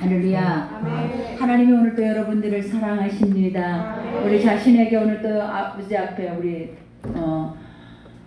할렐루야. 아멘. 하나님이 오늘 또 여러분들을 사랑하십니다. 우리 자신에게 오늘 또 아버지 앞에 우리 어,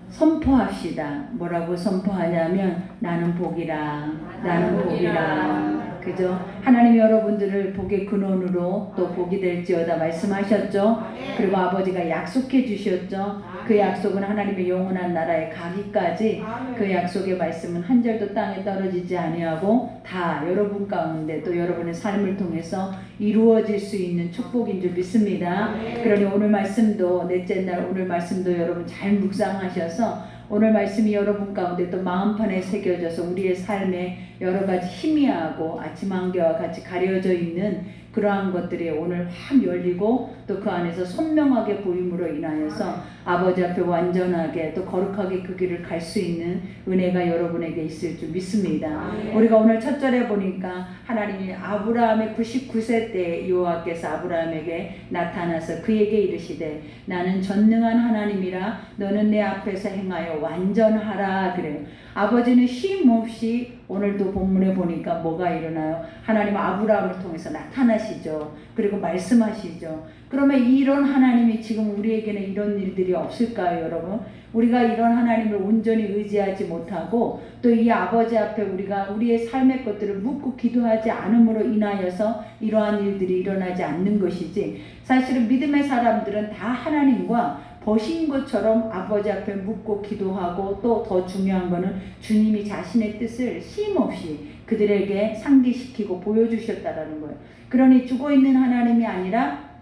선포합시다. 뭐라고 선포하냐면 나는 복이라, 나는 복이라. 그죠? 하나님이 여러분들을 복의 근원으로 또 복이 될지어다 말씀하셨죠. 그리고 아버지가 약속해 주셨죠. 그 약속은 하나님의 영원한 나라에 가기까지 그 약속의 말씀은 한 절도 땅에 떨어지지 아니하고 다 여러분 가운데 또 여러분의 삶을 통해서 이루어질 수 있는 축복인 줄 믿습니다. 그러니 오늘 말씀도 넷째 날 오늘 말씀도 여러분 잘 묵상하셔서 오늘 말씀이 여러분 가운데 또 마음판에 새겨져서 우리의 삶에 여러 가지 희미하고 아침 안개와 같이 가려져 있는 그러한 것들이 오늘 확 열리고 또 그 안에서 선명하게 보임으로 인하여서 아버지 앞에 완전하게 또 거룩하게 그 길을 갈 수 있는 은혜가 여러분에게 있을 줄 믿습니다. 우리가 오늘 첫 절에 보니까 하나님이 아브라함의 99세 때 여호와께서 아브라함에게 나타나서 그에게 이르시되 나는 전능한 하나님이라 너는 내 앞에서 행하여 완전하라 그래요. 아버지는 쉼 없이 오늘도 본문에 보니까 뭐가 일어나요? 하나님 아브라함을 통해서 나타나시죠. 그리고 말씀하시죠. 그러면 이런 하나님이 지금 우리에게는 이런 일들이 없을까요, 여러분? 우리가 이런 하나님을 온전히 의지하지 못하고 또 이 아버지 앞에 우리가 우리의 삶의 것들을 묻고 기도하지 않음으로 인하여서 이러한 일들이 일어나지 않는 것이지 사실은 믿음의 사람들은 다 하나님과 버신 것처럼 아버지 앞에 묻고 기도하고 또 더 중요한 거는 주님이 자신의 뜻을 쉼없이 그들에게 상기시키고 보여주셨다라는 거예요. 그러니 죽어 있는 하나님이 아니라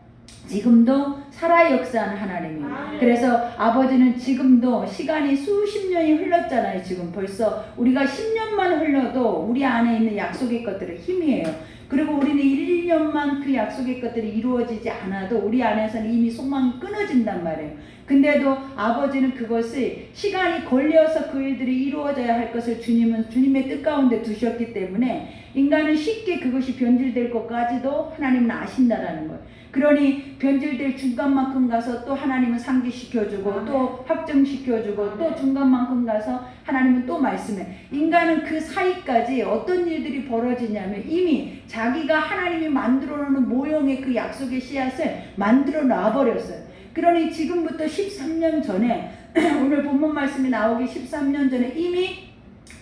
지금도 살아 역사하는 하나님이에요. 그래서 아버지는 지금도 시간이 수십 년이 흘렀잖아요. 지금 벌써 우리가 10년만 흘러도 우리 안에 있는 약속의 것들을 힘이에요. 그리고 우리는 1, 2년만 그 약속의 것들이 이루어지지 않아도 우리 안에서는 이미 소망이 끊어진단 말이에요. 근데도 아버지는 그것을 시간이 걸려서 그 일들이 이루어져야 할 것을 주님은 주님의 뜻 가운데 두셨기 때문에 인간은 쉽게 그것이 변질될 것까지도 하나님은 아신다라는 거예요. 그러니 변질될 중간만큼 가서 또 하나님은 상기시켜주고 또 확정시켜주고 또 중간만큼 가서 하나님은 또 말씀해. 인간은 그 사이까지 어떤 일들이 벌어지냐면 이미 자기가 하나님이 만들어 놓은 모형의 그 약속의 씨앗을 만들어 놔버렸어요. 그러니 지금부터 13년 전에 오늘 본문 말씀이 나오기 13년 전에 이미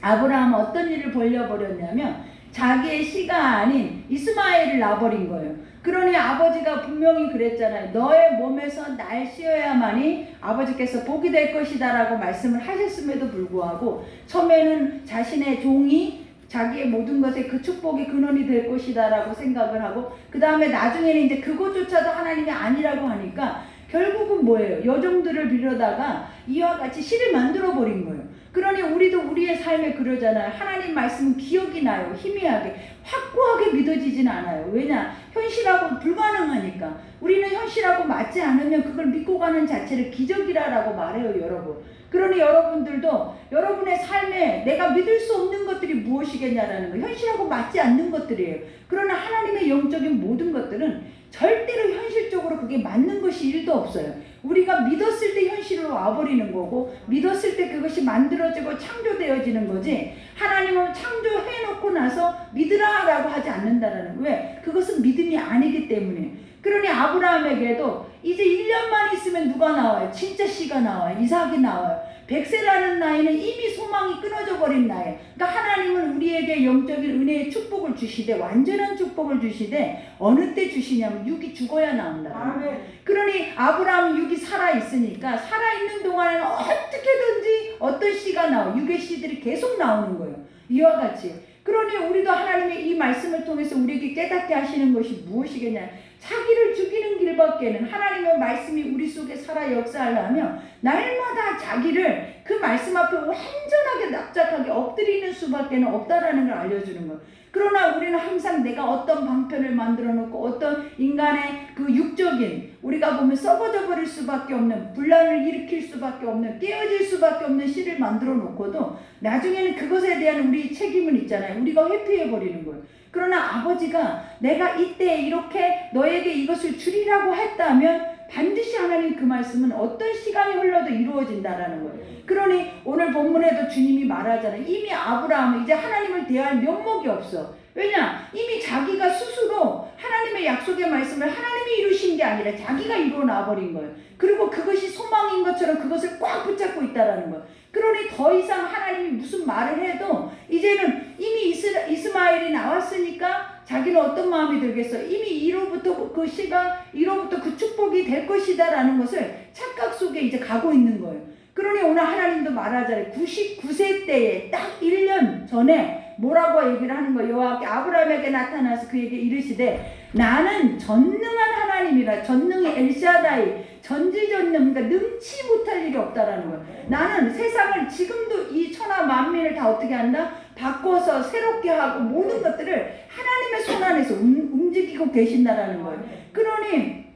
아브라함은 어떤 일을 벌려버렸냐면 자기의 씨가 아닌 이스마엘을 낳아버린 거예요. 그러니 아버지가 분명히 그랬잖아요. 너의 몸에서 날 씌어야만이 아버지께서 복이 될 것이다 라고 말씀을 하셨음에도 불구하고 처음에는 자신의 종이 자기의 모든 것에 그 축복의 근원이 될 것이다 라고 생각을 하고 그 다음에 나중에는 이제 그것조차도 하나님이 아니라고 하니까 결국은 뭐예요? 여종들을 빌려다가 이와 같이 씨를 만들어 버린 거예요. 그러니 우리도 우리의 삶에 그러잖아요. 하나님 말씀은 기억이 나요. 희미하게. 확고하게 믿어지진 않아요. 왜냐? 현실하고 불가능하니까. 우리는 현실하고 맞지 않으면 그걸 믿고 가는 자체를 기적이라고 말해요, 여러분. 그러니 여러분들도 여러분의 삶에 내가 믿을 수 없는 것들이 무엇이겠냐라는 거. 현실하고 맞지 않는 것들이에요. 그러나 하나님의 영적인 모든 것들은 절대로 현실적으로 그게 맞는 것이 일도 없어요. 우리가 믿었을 때 현실로 와버리는 거고 믿었을 때 그것이 만들어지고 창조되어지는 거지 하나님은 창조해놓고 나서 믿으라라고 하지 않는다라는. 왜? 그것은 믿음이 아니기 때문에 그러니 아브라함에게도 이제 1년만 있으면 누가 나와요? 진짜 씨가 나와요. 이삭이 나와요. 백세라는 나이는 이미 소망이 끊어져 버린 나이. 그러니까 하나님은 우리에게 영적인 은혜의 축복을 주시되 완전한 축복을 주시되 어느 때 주시냐면 육이 죽어야 나온다. 아멘. 그러니 아브라함 육이 살아 있으니까 살아 있는 동안에는 어떻게든지 어떤 씨가 나와 육의 씨들이 계속 나오는 거예요. 이와 같이. 그러니 우리도 하나님의 이 말씀을 통해서 우리에게 깨닫게 하시는 것이 무엇이겠냐? 자기를 죽이는 길밖에는 하나님의 말씀이 우리 속에 살아 역사하려면 날마다 자기를 그 말씀 앞에 완전하게 납작하게 엎드리는 수밖에는 없다라는 걸 알려주는 거예요. 그러나 우리는 항상 내가 어떤 방편을 만들어 놓고 어떤 인간의 그 육적인 우리가 보면 썩어져 버릴 수밖에 없는 분란을 일으킬 수밖에 없는 깨어질 수밖에 없는 씨를 만들어 놓고도 나중에는 그것에 대한 우리 책임은 있잖아요. 우리가 회피해 버리는 거예요. 그러나 아버지가 내가 이때 이렇게 너에게 이것을 주리라고 했다면 반드시 하나님 그 말씀은 어떤 시간이 흘러도 이루어진다라는 거예요. 그러니 오늘 본문에도 주님이 말하잖아요. 이미 아브라함은 이제 하나님을 대할 면목이 없어. 왜냐? 이미 자기가 스스로 하나님의 약속의 말씀을 하나님이 이루신 게 아니라 자기가 이루어 놔버린 거예요. 그리고 그것이 소망인 것처럼 그것을 꽉 붙잡고 있다라는 거예요. 그러니 더 이상 하나님이 무슨 말을 해도 이제는 이미 이스마엘이 나왔으니까 자기는 어떤 마음이 들겠어요? 이미 이로부터 그 시가 이로부터 그 축복이 될 것이다라는 것을 착각 속에 이제 가고 있는 거예요. 그러니 오늘 하나님도 말하자래 99세 때에 딱 1년 전에 뭐라고 얘기를 하는 거예요. 여호와께 아브라함에게 나타나서 그에게 이르시되 나는 전능한 하나님이라 전능이 엘샤다이 전지전능 그러니까 능치 못할 일이 없다라는 거예요. 나는 세상을 지금도 이 천하 만민을 다 어떻게 한다? 바꿔서 새롭게 하고 모든 것들을 하나님의 손 안에서 움, 움직이고 계신다라는 거예요. 그러니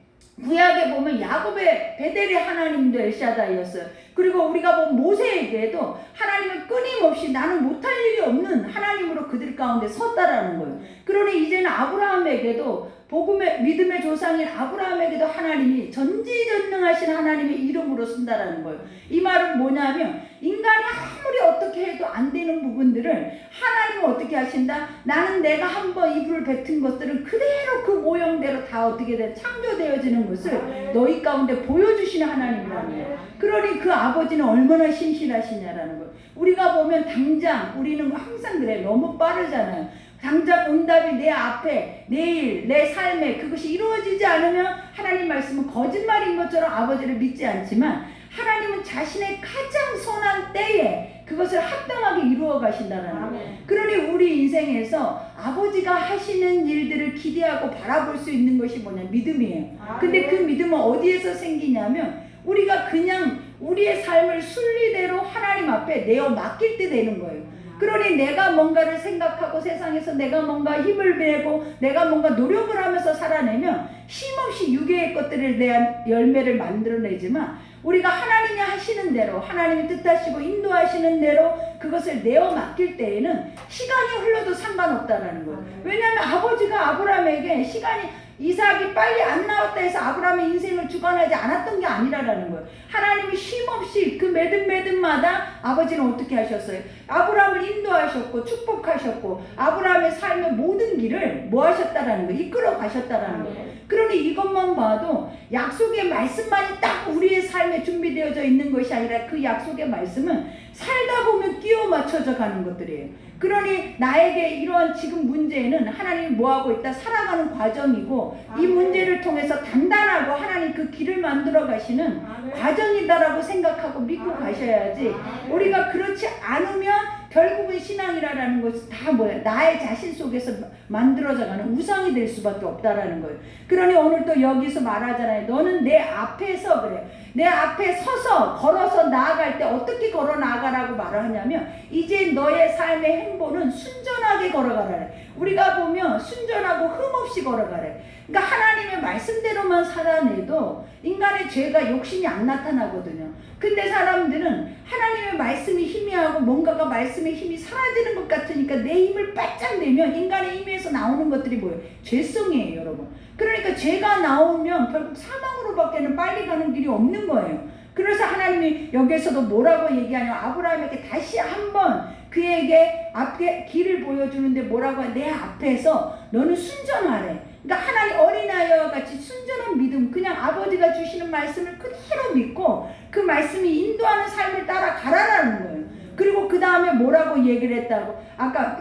구약에 보면 야곱의 베델의 하나님도 엘샤다이였어요. 그리고 우리가 보면 모세에게도 하나님은 끊임없이 나는 못할 일이 없는 하나님으로 그들 가운데 섰다라는 거예요. 그러니 아브라함에게도 복음의 믿음의 조상인 아브라함에게도 하나님이 전지전능하신 하나님의 이름으로 쓴다라는 거예요. 이 말은 뭐냐면 인간이 아무리 어떻게 해도 안 되는 부분들을 하나님은 어떻게 하신다? 나는 내가 한번 이불을 뱉은 것들은 그대로 그 모형대로 다 어떻게 돼 창조되어지는 것을 너희 가운데 보여주시는 하나님이라는 거예요. 그러니 그 아버지는 얼마나 신실하시냐라는 거예요. 우리가 보면 당장 우리는 항상 그래 너무 빠르잖아요. 당장 응답이 내 앞에 내일 내 삶에 그것이 이루어지지 않으면 하나님 말씀은 거짓말인 것처럼 아버지를 믿지 않지만 하나님은 자신의 가장 선한 때에 그것을 합당하게 이루어 가신다는 거예요. 그러니 우리 인생에서 아버지가 하시는 일들을 기대하고 바라볼 수 있는 것이 뭐냐 믿음이에요. 근데 그 믿음은 어디에서 생기냐면 우리가 그냥 우리의 삶을 순리대로 하나님 앞에 내어 맡길 때 되는 거예요. 그러니 내가 뭔가를 생각하고 세상에서 내가 뭔가 힘을 내고 내가 뭔가 노력을 하면서 살아내면 힘없이 유괴의 것들에 대한 열매를 만들어내지만 우리가 하나님이 하시는 대로 하나님이 뜻하시고 인도하시는 대로 그것을 내어 맡길 때에는 시간이 흘러도 상관없다라는 거예요. 왜냐하면 아버지가 아브라함에게 시간이 이삭이 빨리 안 나왔다 해서 아브라함의 인생을 주관하지 않았던 게 아니라라는 거예요. 하나님이 쉼없이 그 매듭 매듭마다 아버지는 어떻게 하셨어요? 아브라함을 인도하셨고 축복하셨고 아브라함의 삶의 모든 길을 뭐 하셨다라는 거예요? 이끌어 가셨다라는 거예요. 그러니 이것만 봐도 약속의 말씀만이 딱 우리의 삶에 준비되어져 있는 것이 아니라 그 약속의 말씀은 살다 보면 끼워 맞춰져 가는 것들이에요. 그러니 나에게 이러한 지금 문제는 하나님이 뭐하고 있다? 살아가는 과정이고 이 문제를 통해서 단단하고 하나님 그 길을 만들어 가시는 과정이다라고 생각하고 믿고 가셔야지 우리가 그렇지 않으면 결국은 신앙이라는 것은 다 뭐야 나의 자신 속에서 만들어져가는 우상이 될 수밖에 없다라는 거예요. 그러니 오늘 또 여기서 말하잖아요. 너는 내 앞에서 그래. 내 앞에 서서 걸어서 나아갈 때 어떻게 걸어 나가라고 말을 하냐면 이제 너의 삶의 행보는 순전하게 걸어가래. 우리가 보면 순전하고 흠없이 걸어가래. 그러니까 하나님의 말씀대로만 살아내도 인간의 죄가 욕심이 안 나타나거든요. 근데 사람들은 하나님의 말씀이 희미하고 뭔가가 말씀의 힘이 사라지는 것 같으니까 내 힘을 바짝 내면 인간의 힘에서 나오는 것들이 뭐예요? 죄성이에요, 여러분. 그러니까 죄가 나오면 결국 사망으로밖에는 빨리 가는 길이 없는 거예요. 그래서 하나님이 여기에서도 뭐라고 얘기하냐면 아브라함에게 다시 한번 그에게 앞에 길을 보여주는데 뭐라고 해? 내 앞에서 너는 순전하래. 그러니까 하나님 어린아이와 같이 순전한 믿음, 그냥 아버지가 주시는 말씀을 그대로 믿고 그 말씀이 인도하는 삶을 따라 가라라는 거예요. 그리고 그 다음에 뭐라고 얘기를 했다고? 아까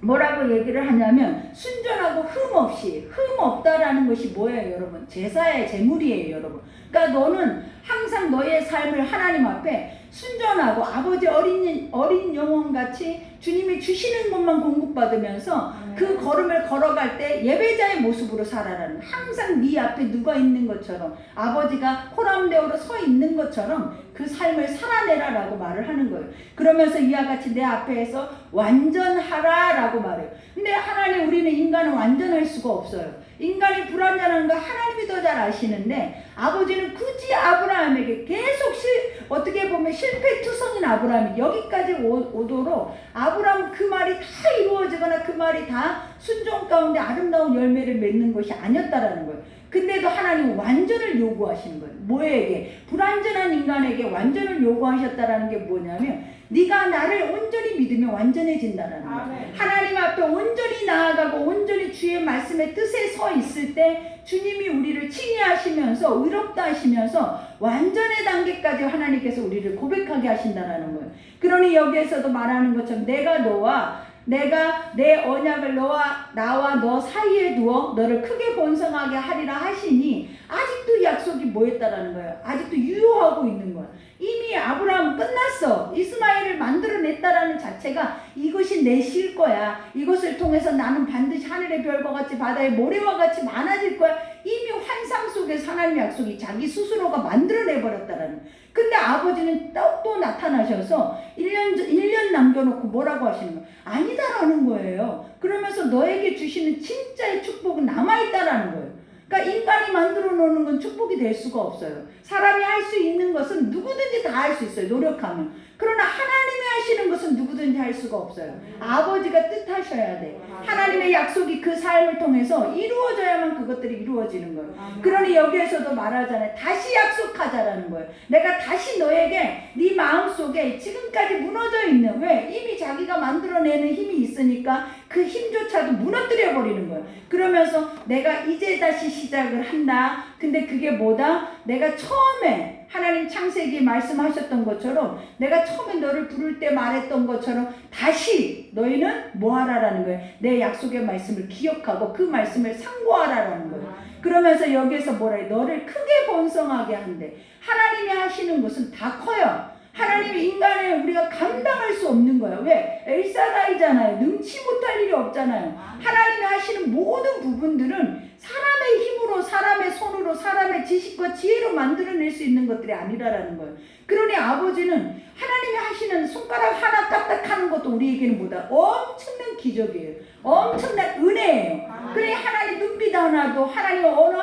뭐라고 얘기를 하냐면 순전하고 흠 없이 흠 없다라는 것이 뭐예요, 여러분? 제사의 제물이에요, 여러분. 그러니까 너는 항상 너의 삶을 하나님 앞에 순전하고 아버지 어린 어린 영혼 같이 주님이 주시는 것만 공급받으면서 그 걸음을 걸어갈 때 예배자의 모습으로 살아라는 항상 네 앞에 누가 있는 것처럼 아버지가 호람대오로 서 있는 것처럼 그 삶을 살아내라라고 말을 하는 거예요. 그러면서 이와 같이 내 앞에서 완전하라라고 말해요. 근데 하나님 우리는 인간은 완전할 수가 없어요. 인간이 불완전한 거 하나님이 더 잘 아시는데 아버지는 굳이 아브라함에게 계속 실, 어떻게 보면 실패투성인 아브라함이 여기까지 오, 오도록 아 브라함 그 말이 다 이루어지거나 그 말이 다 순종 가운데 아름다운 열매를 맺는 것이 아니었다라는 거예요. 근데도 하나님은 완전을 요구하시는 거예요. 뭐에게? 불완전한 인간에게 완전을 요구하셨다라는 게 뭐냐면 네가 나를 온전히 믿으면 완전해진다라는 거예요. 하나님 앞에 온전히 나아가고 온전히 주 주의 말씀의 뜻에 서 있을 때 주님이 우리를 칭의하시면서 의롭다 하시면서 완전의 단계까지 하나님께서 우리를 고백하게 하신다라는 거예요. 그러니 여기에서도 말하는 것처럼 내가 너와 내가 내 언약을 너와 나와 너 사이에 두어 너를 크게 번성하게 하리라 하시니 아직도 약속이 뭐였다라는 거예요. 아직도 유효하고 있는 거야. 이미 아브라함 끝났어. 이스마엘을 만들어냈다라는 자체가 이것이 내 실 거야. 이것을 통해서 나는 반드시 하늘의 별과 같이 바다의 모래와 같이 많아질 거야. 이미 환상 속에서 하나님의 약속이 자기 스스로가 만들어내 버렸다라는. 근데 아버지는 또, 또 나타나셔서 1년 1년 남겨놓고 뭐라고 하시는 거예요? 아니다라는 거예요. 그러면서 너에게 주시는 진짜의 축복은 남아 있다라는 거예요. 그러니까 인간이 만들어 놓는 건 축복이 될 수가 없어요. 사람이 할 수 있는 것은 누구든지 다 할 수 있어요. 노력하면. 그러나 하나님이 하시는 것은 누구든지 할 수가 없어요. 아버지가 뜻하셔야 돼. 하나님의 약속이 그 삶을 통해서 이루어져야만 그것들이 이루어지는 거예요. 그러니 여기에서도 말하잖아요. 다시 약속하자라는 거예요. 내가 다시 너에게 네 마음 속에 지금까지 무너져 있는 왜 이미 자기가 만들어내는 힘이 있으니까 그 힘조차도 무너뜨려 버리는 거예요. 그러면서 내가 이제 다시 시작을 한다. 근데 그게 뭐다? 내가 처음에 하나님 창세기에 말씀하셨던 것처럼 내가 처음에 너를 부를 때 말했던 것처럼 다시 너희는 뭐 하라라는 거예요. 내 약속의 말씀을 기억하고 그 말씀을 상고하라라는 거예요. 그러면서 여기에서 해? 너를 크게 번성하게 한대. 하나님이 하시는 것은 다 커요. 하나님이 인간을 우리가 감당할 수 없는 거예요. 왜? 엘사다이잖아요. 능치 못할 일이 없잖아요. 하나님이 하시는 모든 부분들은 사람의 힘으로, 사람의 손으로, 사람의 지식과 지혜로 만들어낼 수 있는 것들이 아니라라는 거예요. 그러니 아버지는 하나님이 하시는 손가락 하나 까딱하는 것도 우리에게는 뭐다? 엄청난 기적이에요. 엄청난 은혜예요. 그래 하나님 눈빛 하나도 하나님 언어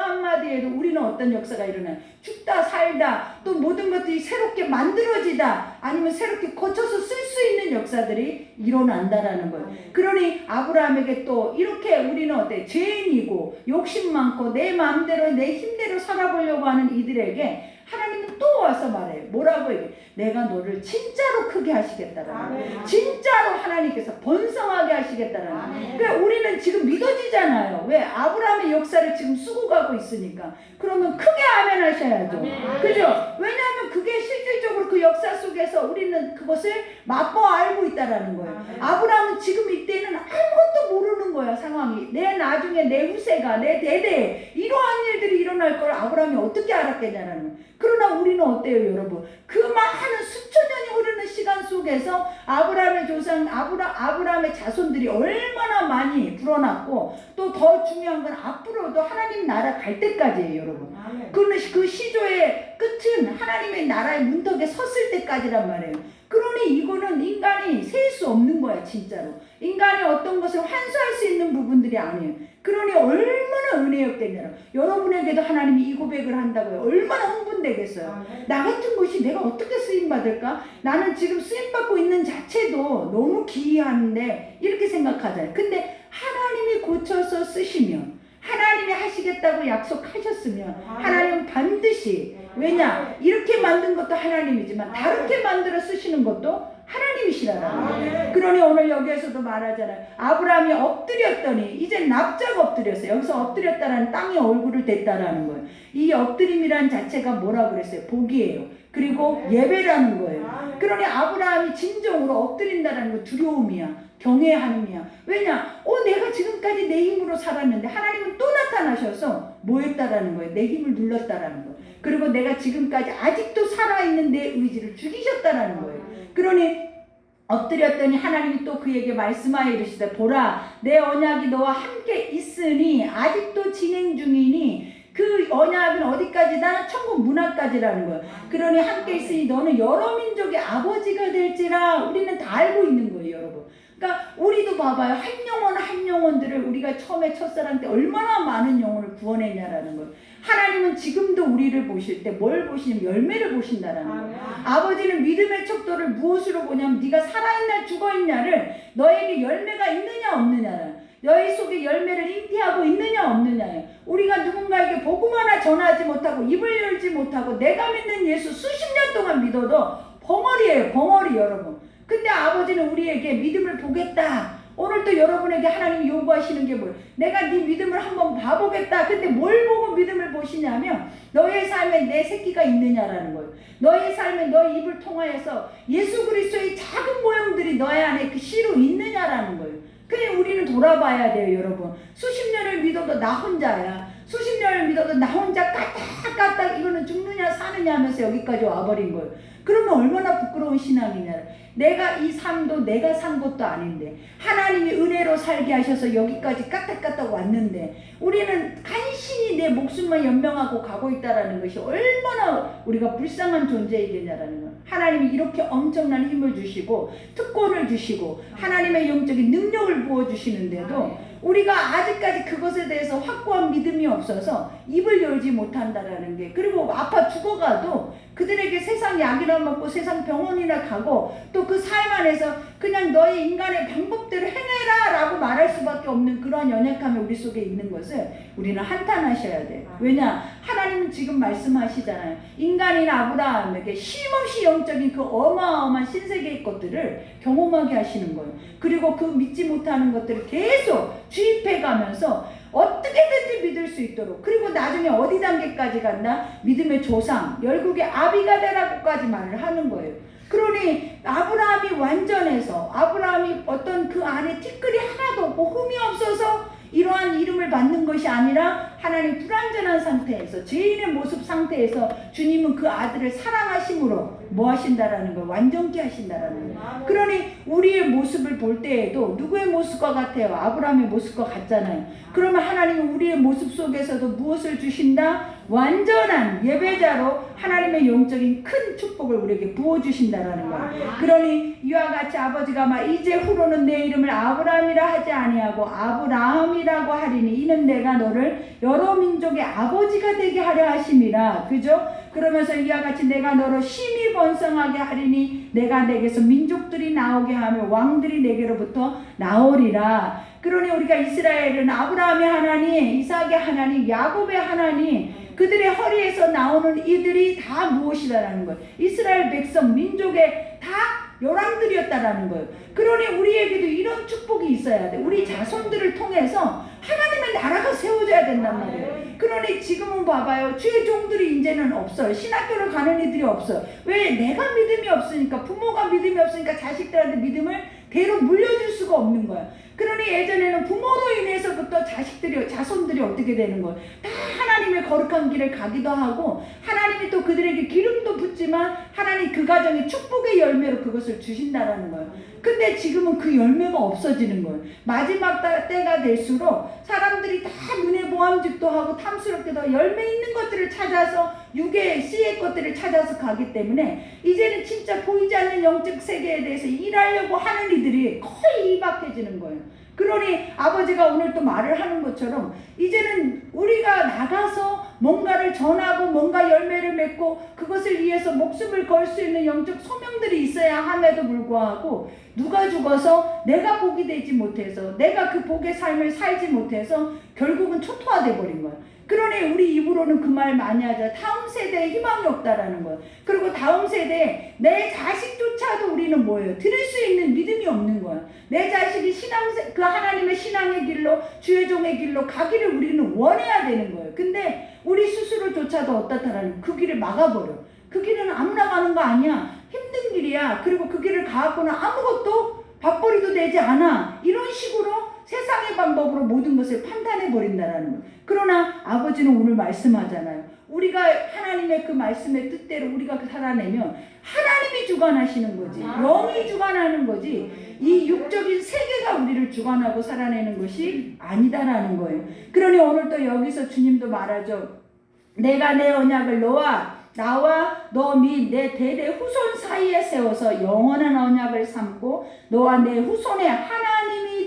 한마디에도 우리는 어떤 역사가 일어나요? 죽다 살다 또 모든 것들이 새롭게 만들어지다 아니면 새롭게 고쳐서 쓸 수 있는 역사들이 일어난다라는 거예요. 그러니 아브라함에게 또 이렇게 우리는 어때? 죄인이고 욕심 많고 내 마음대로 내 힘대로 살아보려고 하는 이들에게 하나님은 또 와서 말해요. 뭐라고 얘기해? 내가 너를 진짜로 크게 하시겠다라는 거예요. 진짜로 하나님께서 번성하게 하시겠다라는 거예요. 그러니까 우리는 지금 믿어지잖아요. 왜? 아브라함의 역사를 지금 쓰고 가고 있으니까. 그러면 크게 아멘 하셔야죠. 그죠? 왜냐하면 그게 실질적으로 그 역사 속에서 우리는 그것을 맛보 알고 있다라는 거예요. 아브라함은 지금 이때는 아무것도 모르는 거야 상황이. 내 나중에 내 후세가 내 대대에 이러한 일들이 일어날 걸 아브라함이 어떻게 알았겠냐라는 거예요. 그러나 우리는 어때요, 여러분? 그 많은 수천 년이 흐르는 시간 속에서 아브라함의 조상 아브라 아브라함의 자손들이 얼마나 많이 불어났고 또 더 중요한 건 앞으로도 하나님 나라 갈 때까지예요, 여러분. 그러면 그 시조의 끝은 하나님의 나라의 문턱에 섰을 때까지란 말이에요. 그러니 이거는 인간이 셀 수 없는 거야, 진짜로. 인간이 어떤 것을 환수할 수 있는 부분들이 아니에요. 그러니 얼마나 은혜였겠냐. 여러분에게도 하나님이 이 고백을 한다고요. 얼마나 흥분되겠어요. 나 같은 것이 내가 어떻게 쓰임 받을까? 나는 지금 쓰임 받고 있는 자체도 너무 기이한데 이렇게 생각하잖아요. 근데 하나님이 고쳐서 쓰시면 하나님이 하시겠다고 약속하셨으면 하나님은 반드시 왜냐 이렇게 만든 것도 하나님이지만 다르게 만들어 쓰시는 것도 하나님이시라는 거예요. 그러니 오늘 여기에서도 말하잖아요. 아브라함이 엎드렸더니 이제 납작 엎드렸어요. 여기서 엎드렸다라는 땅에 얼굴을 댔다라는 거예요. 이 엎드림이란 자체가 뭐라 그랬어요? 복이에요. 그리고 예배라는 거예요. 그러니 아브라함이 진정으로 엎드린다라는 거 두려움이야. 경외함이야. 왜냐? 어, 내가 지금까지 내 힘으로 살았는데 하나님은 또 나타나셔서 뭐 했다라는 거예요? 내 힘을 눌렀다라는 거예요. 그리고 내가 지금까지 아직도 살아있는 내 의지를 죽이셨다라는 거예요. 그러니 엎드렸더니 하나님이 또 그에게 말씀하여 이르시되 보라 내 언약이 너와 함께 있으니 아직도 진행 중이니 그 언약은 어디까지다? 천국 문화까지라는 거예요. 그러니 함께 있으니 너는 여러 민족의 아버지가 될지라 우리는 다 알고 있는 거예요, 여러분. 그러니까 우리도 봐봐요. 한 영혼 한 영혼들을 우리가 처음에 첫사랑 때 얼마나 많은 영혼을 구원했냐라는 거예요. 하나님은 지금도 우리를 보실 때 뭘 보시냐면 열매를 보신다라는 거예요. 아버지는 믿음의 척도를 무엇으로 보냐면 네가 살아있나 죽어있냐를 너에게 열매가 있느냐 없느냐를 너희 속에 열매를 잉태하고 있느냐 없느냐예요. 우리가 누군가에게 복음 하나 전하지 못하고 입을 열지 못하고 내가 믿는 예수 수십 년 동안 믿어도 벙어리예요. 벙어리 여러분. 근데 아버지는 우리에게 믿음을 보겠다. 오늘도 여러분에게 하나님이 요구하시는 게 뭐예요? 내가 네 믿음을 한번 봐보겠다. 근데 뭘 보고 믿음을 보시냐면 너의 삶에 내 새끼가 있느냐라는 거예요. 너의 삶에 너의 입을 통하여서 예수 그리스도의 작은 모형들이 너의 안에 그 씨로 있느냐라는 거예요. 그래 우리는 돌아봐야 돼요, 여러분. 수십 년을 믿어도 나 혼자야. 수십 년을 믿어도 나 혼자 까딱까딱 이거는 죽느냐 사느냐 하면서 여기까지 와버린 거예요. 그러면 얼마나 부끄러운 신앙이냐. 내가 이 삶도 내가 산 것도 아닌데 하나님이 은혜로 살게 하셔서 여기까지 까딱까딱 왔는데 우리는 간신히 내 목숨만 연명하고 가고 있다라는 것이 얼마나 우리가 불쌍한 존재이겠냐라는 거예요. 하나님이 이렇게 엄청난 힘을 주시고 특권을 주시고 하나님의 영적인 능력을 부어 주시는데도 우리가 아직까지 그것에 대해서 확고한 믿음이 없어서 입을 열지 못한다라는 게 그리고 아파 죽어가도 그들에게 세상 약이나 먹고 세상 병원이나 가고 또 그 삶 안에서 그냥 너의 인간의 방법대로 행해라 라고 말할 수밖에 없는 그러한 연약함이 우리 속에 있는 것을 우리는 한탄하셔야 돼. 왜냐? 하나님은 지금 말씀하시잖아요. 인간이나 아브라함에게 쉼없이 영적인 그 어마어마한 신세계의 것들을 경험하게 하시는 거예요. 그리고 그 믿지 못하는 것들을 계속 주입해 가면서 어떻게든지 믿을 수 있도록. 그리고 나중에 어디 단계까지 갔나 믿음의 조상 열국의 아비가 되라고까지 말을 하는 거예요. 그러니 아브라함이 완전해서 아브라함이 어떤 그 안에 티끌이 하나도 없고 흠이 없어서 이러한 이름을 받는 것이 아니라 하나님 불완전한 상태에서 죄인의 모습 상태에서 주님은 그 아들을 사랑하심으로 뭐 하신다라는 걸 완전케 하신다라는 거예요. 그러니 우리의 모습을 볼 때에도 누구의 모습과 같아요? 아브라함의 모습과 같잖아요. 그러면 하나님은 우리의 모습 속에서도 무엇을 주신다? 완전한 예배자로 하나님의 영적인 큰 축복을 우리에게 부어 주신다라는 거예요. 그러니 이와 같이 아버지가 막 이제 후로는 내 이름을 아브라함이라 하지 아니하고 아브라함이라고 하리니 이는 내가 너를 여러 민족의 아버지가 되게 하려 하심이라. 그죠? 그러면서 이와 같이 내가 너로 심히 번성하게 하리니 내가 내게서 민족들이 나오게 하며 왕들이 내게로부터 나오리라. 그러니 우리가 이스라엘은 아브라함의 하나님, 이삭의 하나님, 야곱의 하나님, 그들의 허리에서 나오는 이들이 다 무엇이다라는 거예요. 이스라엘 백성, 민족의 다 열왕들이었다라는 거예요. 그러니 우리에게도 이런 축복이 있어야 돼. 우리 자손들을 통해서 하나님의 나라가 세워져야 된단 말이에요. 그러니 지금은 봐봐요. 주의 종들이 이제는 없어요. 신학교를 가는 이들이 없어요. 왜? 내가 믿음이 없으니까, 부모가 믿음이 없으니까 자식들한테 믿음을 대로 물려줄 수가 없는 거야. 그러니 예전에는 부모로 인해서부터 자식들이, 자손들이 어떻게 되는 거예요? 다 하나님의 거룩한 길을 가기도 하고, 하나님이 또 그들에게 기름도 붓지만, 하나님 그 가정의 축복의 열매로 그것을 주신다라는 거예요. 근데 지금은 그 열매가 없어지는 거예요. 마지막 다- 때가 될수록 보암직도 하고 탐스럽게도 열매 있는 것들을 찾아서 육의 씨의 것들을 찾아서 가기 때문에 이제는 진짜 보이지 않는 영적 세계에 대해서 일하려고 하는 이들이 거의 이박해지는 거예요. 그러니 아버지가 오늘 또 말을 하는 것처럼 이제는 우리가 나가서 뭔가를 전하고 뭔가 열매를 맺고 그것을 위해서 목숨을 걸 수 있는 영적 소명들이 있어야 함에도 불구하고 누가 죽어서 내가 복이 되지 못해서 내가 그 복의 삶을 살지 못해서 결국은 초토화돼 버린 거야. 그러니 우리 입으로는 그 말 많이 하자. 다음 세대에 희망이 없다라는 거야. 그리고 다음 세대에 내 자식조차도 우리는 뭐예요? 들을 수 있는 믿음이 없는 거야. 내 자식이 신앙, 그 하나님의 신앙의 길로, 주의 종의 길로 가기를 우리는 원해야 되는 거예요. 근데 우리 스스로조차도 어떻다라는 그 길을 막아버려. 그 길은 아무나 가는 거 아니야. 힘든 길이야. 그리고 그 길을 가갖고는 아무것도 밥벌이도 되지 않아. 이런 식으로 세상의 방법으로 모든 것을 판단해 버린다라는 거예요. 그러나 아버지는 오늘 말씀하잖아요. 우리가 하나님의 그 말씀의 뜻대로 우리가 그 살아내면 하나님이 주관하시는 거지. 영이 주관하는 거지. 이 육적인 세계가 우리를 주관하고 살아내는 것이 아니다라는 거예요. 그러니 오늘 또 여기서 주님도 말하죠. 내가 내 언약을 너와 나와 너 및 내 대대 후손 사이에 세워서 영원한 언약을 삼고 너와 내 후손의 하나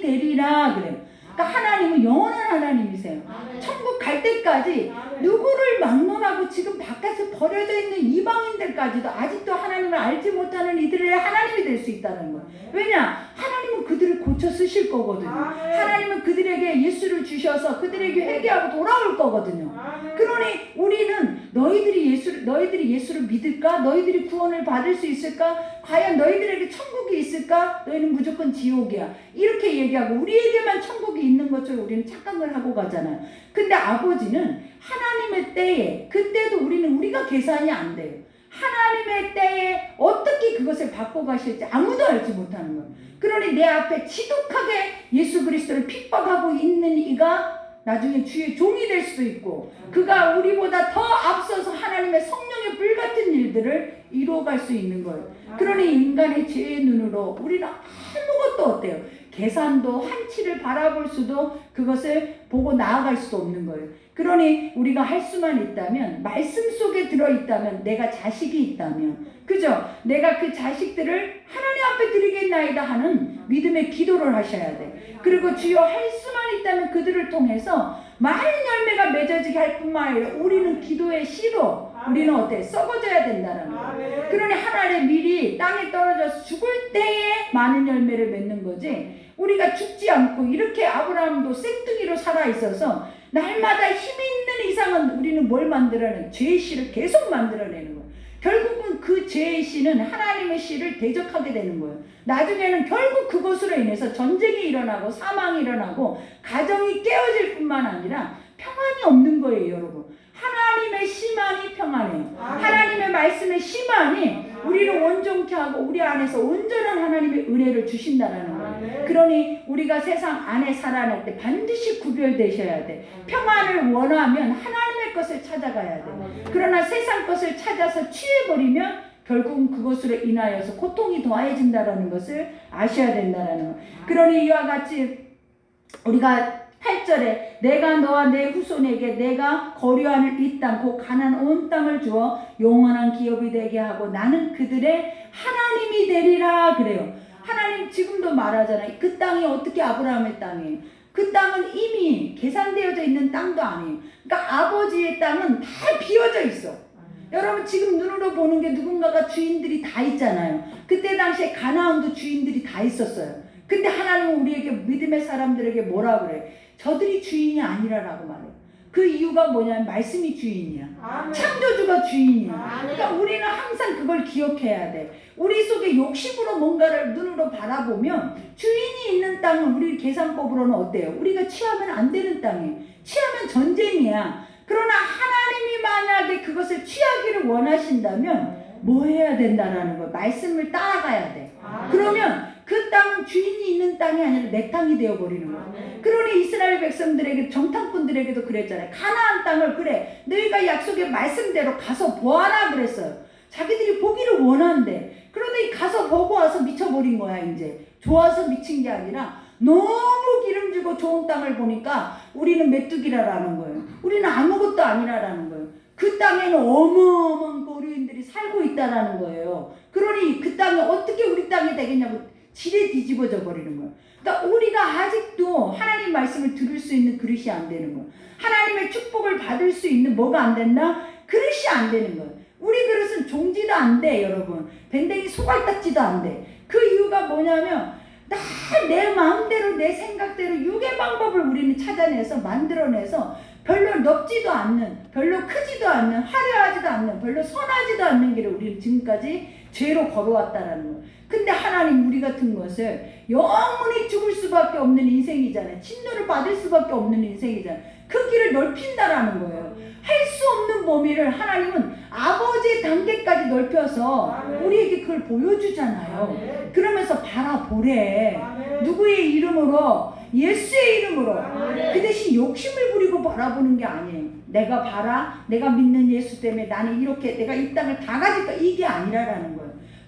되리라 그래요. 그러니까 하나님은 영원한 하나님이세요. 천국 갈 때까지 누구를 막론하고 지금 바깥에 버려져 있는 이방인들까지도 아직도 하나님을 알지 못하는 이들의 하나님이 될 수 있다는 거예요. 왜냐? 하나님은 그들을 고쳐 쓰실 거거든요. 하나님은 그들에게 예수를 주셔서 그들에게 회개하고 돌아올 거거든요. 그러니 우리는 너희들이 예수 너희들이 너희들이 예수를 믿을까? 너희들이 구원을 받을 수 있을까? 과연 너희들에게 천국이 있을까? 너희는 무조건 지옥이야. 이렇게 얘기하고 우리에게만 천국이 있는 것처럼 우리는 착각을 하고 가잖아요. 근데 아 버지는 하나님의 때에 그때도 우리는 우리가 계산이 안 돼요. 하나님의 때에 어떻게 그것을 바꿔 가실지 아무도 알지 못하는 거예요. 그러니 내 앞에 지독하게 예수 그리스도를 핍박하고 있는 이가 나중에 주의 종이 될 수도 있고 그가 우리보다 더 앞서서 하나님의 성령의 불같은 일들을 이루어갈 수 있는 거예요. 그러니 인간의 죄의 눈으로 우리는 아무것도 어때요? 계산도 한치를 바라볼 수도 그것을 보고 나아갈 수도 없는 거예요. 그러니 우리가 할 수만 있다면 말씀 속에 들어 있다면 내가 자식이 있다면 그죠? 내가 그 자식들을 하나님 앞에 드리겠나이다 하는 믿음의 기도를 하셔야 돼. 그리고 주여 할 수만 있다면 그들을 통해서 많은 열매가 맺어지게 할 뿐만 아니라 우리는 기도의 씨로 우리는 어때? 썩어져야 된다는 거예요. 그러니 하나님 미리 땅에 떨어져서 죽을 때에 많은 열매를 맺는 거지. 우리가 죽지 않고 이렇게 아브라함도 생뚱이로 살아 있어서 날마다 힘이 있는 이상은 우리는 뭘 만들어내? 죄의 씨를 계속 만들어내는. 결국은 그 죄의 씨는 하나님의 씨를 대적하게 되는 거예요. 나중에는 결국 그것으로 인해서 전쟁이 일어나고 사망이 일어나고 가정이 깨어질 뿐만 아니라 평안이 없는 거예요, 여러분. 하나님의 씨만이 평안해요. 하나님의 말씀의 씨만이 우리를 온전케 하고 우리 안에서 온전한 하나님의 은혜를 주신다라는 거예요. 그러니 우리가 세상 안에 살아날 때 반드시 구별되셔야 돼. 평안을 원하면 하나님의 것을 찾아가야 돼. 그러나 세상 것을 찾아서 취해버리면 결국은 그것으로 인하여서 고통이 더해진다라는 것을 아셔야 된다라는 거. 그러니 이와 같이 우리가 8절에 내가 너와 내 후손에게 내가 거류하는 이 땅, 곧 가난 온 땅을 주어 영원한 기업이 되게 하고 나는 그들의 하나님이 되리라 그래요. 하나님 지금도 말하잖아요. 그 땅이 어떻게 아브라함의 땅이에요? 그 땅은 이미 계산되어져 있는 땅도 아니에요. 그러니까 아버지의 땅은 다 비어져 있어. 여러분 지금 눈으로 보는 게 누군가가 주인들이 다 있잖아요. 그때 당시에 가나안도 주인들이 다 있었어요. 근데 하나님은 우리에게 믿음의 사람들에게 뭐라 그래? 저들이 주인이 아니라라고 말해요. 그 이유가 뭐냐면 말씀이 주인이야. 창조주가 주인이야. 그러니까 우리는 항상 그걸 기억해야 돼. 우리 속에 욕심으로 뭔가를 눈으로 바라보면 주인이 있는 땅은 우리 계산법으로는 어때요? 우리가 취하면 안 되는 땅이에요. 취하면 전쟁이야. 그러나 하나님이 만약에 그것을 취하기를 원하신다면 뭐 해야 된다라는 거예요. 말씀을 따라가야 돼. 그러면 그 땅은 주인이 있는 땅이 아니라 내 땅이 되어버리는 거야. 그러니 이스라엘 백성들에게 정탐꾼들에게도 그랬잖아요. 가나안 땅을 그래 너희가 약속의 말씀대로 가서 보아라 그랬어요. 자기들이 보기를 원한대. 그런데 이 가서 보고 와서 미쳐버린 거야 이제. 좋아서 미친 게 아니라 너무 기름지고 좋은 땅을 보니까 우리는 메뚜기라라는 거예요. 우리는 아무것도 아니라라는 거예요. 그 땅에는 어마어마한 고류인들이 살고 있다라는 거예요. 그러니 그 땅이 어떻게 우리 땅이 되겠냐고 지레 뒤집어져 버리는 거예요. 그러니까 우리가 아직도 하나님 말씀을 들을 수 있는 그릇이 안 되는 거예요. 하나님의 축복을 받을 수 있는 뭐가 안 된다? 그릇이 안 되는 거예요. 우리 그릇은 종지도 안 돼, 여러분. 밴댕이 소갈딱지도 안 돼. 그 이유가 뭐냐면 나내 마음대로 내 생각대로 육의 방법을 우리는 찾아내서 만들어내서 별로 넓지도 않는, 별로 크지도 않는, 화려하지도 않는, 별로 선하지도 않는 길을 우리는 지금까지 죄로 걸어왔다라는 거예요. 근데 하나님 우리 같은 것을 영원히 죽을 수밖에 없는 인생이잖아요. 진노를 받을 수밖에 없는 인생이잖아요. 그 길을 넓힌다라는 거예요. 할 수 없는 범위를 하나님은 아버지의 단계까지 넓혀서 우리에게 그걸 보여주잖아요. 그러면서 바라보래. 누구의 이름으로? 예수의 이름으로. 그 대신 욕심을 부리고 바라보는 게 아니에요. 내가 봐라. 내가 믿는 예수 때문에 나는 이렇게 내가 이 땅을 다 가질까? 이게 아니라라는 거예요.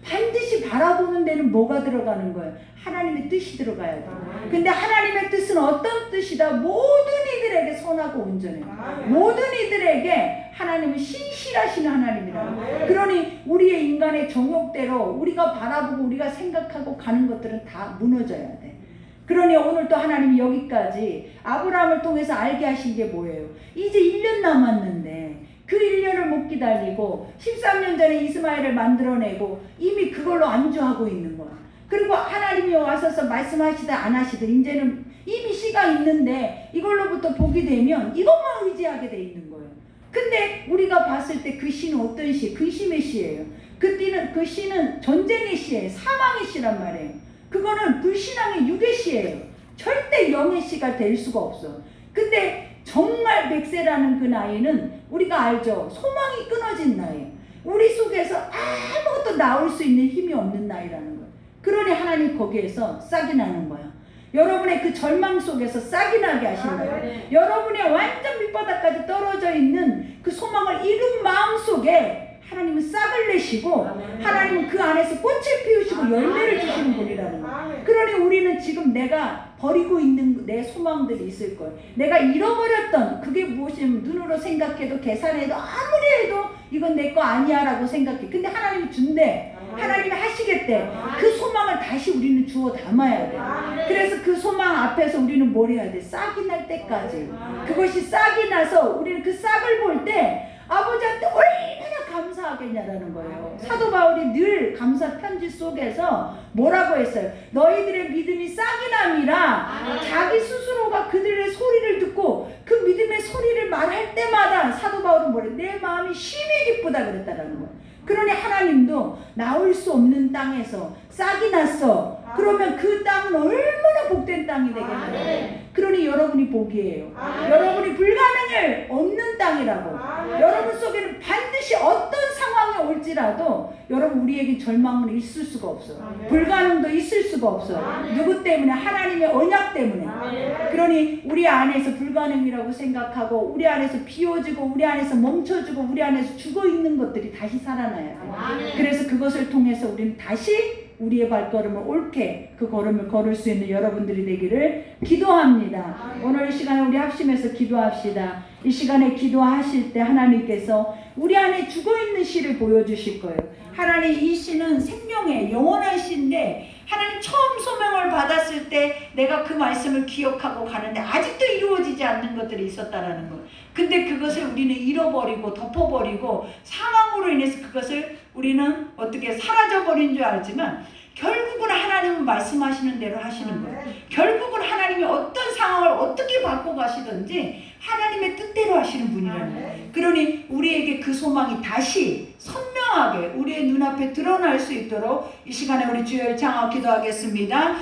반드시 바라보는 데는 뭐가 들어가는 거예요? 하나님의 뜻이 들어가야 돼요. 근데 하나님의 뜻은 어떤 뜻이다? 모든 이들에게 선하고 온전해요. 모든 이들에게 하나님은 신실하신 하나님이라. 그러니 우리의 인간의 정욕대로 우리가 바라보고 우리가 생각하고 가는 것들은 다 무너져야 돼. 그러니 오늘 또 하나님이 여기까지 아브라함을 통해서 알게 하신 게 뭐예요? 이제 1년 남았는데 그 1년을 못 기다리고 13년 전에 이스마엘을 만들어내고 이미 그걸로 안주하고 있는 거야. 그리고 하나님이 와서서 말씀하시든 안 하시든 이제는 이미 씨가 있는데 이걸로부터 복이 되면 이것만 의지하게 돼 있는 거예요. 그 근데 우리가 봤을 때그 시는 어떤 시? 근심의 시예요. 그때는 그 시는 전쟁의 시예요. 사망의 시란 말이에요. 그거는 불신앙의 육의 시예요. 절대 영의 시가 될 수가 없어. 근데 정말 백세라는 그 나이는 우리가 알죠. 소망이 끊어진 나이. 우리 속에서 아무것도 나올 수 있는 힘이 없는 나이라는 거예요. 그러니 하나님 거기에서 싹이 나는 거야. 여러분의 그 절망 속에서 싹이 나게 하신 거예요. 여러분의 완전 밑바닥까지 떨어져 있는 그 소망을 잃은 마음 속에 하나님은 싹을 내시고 하나님은 그 안에서 꽃을 피우시고 열매를 주시는 분이라는 거예요. 그러니 우리는 지금 내가 버리고 있는 내 소망들이 있을 거예요. 내가 잃어버렸던 그게 무엇이면 눈으로 생각해도 계산해도 아무리 해도 이건 내 거 아니야라고 생각해. 근데 하나님이 준대. 하나님이 하시겠대. 그 소망을 다시 우리는 주워 담아야 돼. 그래서 그 소망 앞에서 우리는 뭘 해야 돼? 싹이 날 때까지. 그것이 싹이 나서 우리는 그 싹을 볼 때 아버지한테 얼마나 감사하겠냐라는 거예요. 사도 바울이 늘 감사 편지 속에서 뭐라고 했어요? 너희들의 믿음이 싹이 남이라 자기 스스로가 그들의 소리를 듣고 그 믿음의 소리를 말할 때마다 사도 바울은 뭐래? 내 마음이 심히 기쁘다 그랬다라는 거예요. 그러니 하나님도 나올 수 없는 땅에서 싹이 났어. 그러면 그 땅은 얼마나 복된 땅이 되겠냐고. 그러니 여러분이 복이에요. 여러분이 불가능을 없는 땅이라고. 여러분 속에는 반드시 어떤 상황이 올지라도 여러분 우리에게 절망은 있을 수가 없어. 불가능도 있을 수가 없어. 누구 때문에? 하나님의 언약 때문에. 그러니 우리 안에서 불가능이라고 생각하고 우리 안에서 비워지고 우리 안에서 멈춰지고 우리 안에서 죽어 있는 것들이 다시 살아나야 돼. 그래서 그것을 통해서 우리는 다시 우리의 발걸음을 옳게 그 걸음을 걸을 수 있는 여러분들이 되기를 기도합니다. 오늘 이 시간에 우리 합심해서 기도합시다. 이 시간에 기도하실 때 하나님께서 우리 안에 죽어 있는 씨를 보여주실 거예요. 하나님 이 씨는 생명의 영원한 씨인데 하나님 처음 소명을 받았을 때 내가 그 말씀을 기억하고 가는데 아직도 이루어지지 않는 것들이 있었다라는 거. 근데 그것을 우리는 잃어버리고 덮어버리고 상황으로 인해서 그것을 우리는 어떻게 사라져버린 줄 알지만 결국은 하나님은 말씀하시는 대로 하시는 거예요. 결국은 하나님이 어떤 상황을 어떻게 바꿔 가시든지 하나님의 뜻대로 하시는 분이라는 거예요. 그러니 우리에게 그 소망이 다시 선명하게 우리의 눈앞에 드러날 수 있도록 이 시간에 우리 주여 창하고 기도하겠습니다.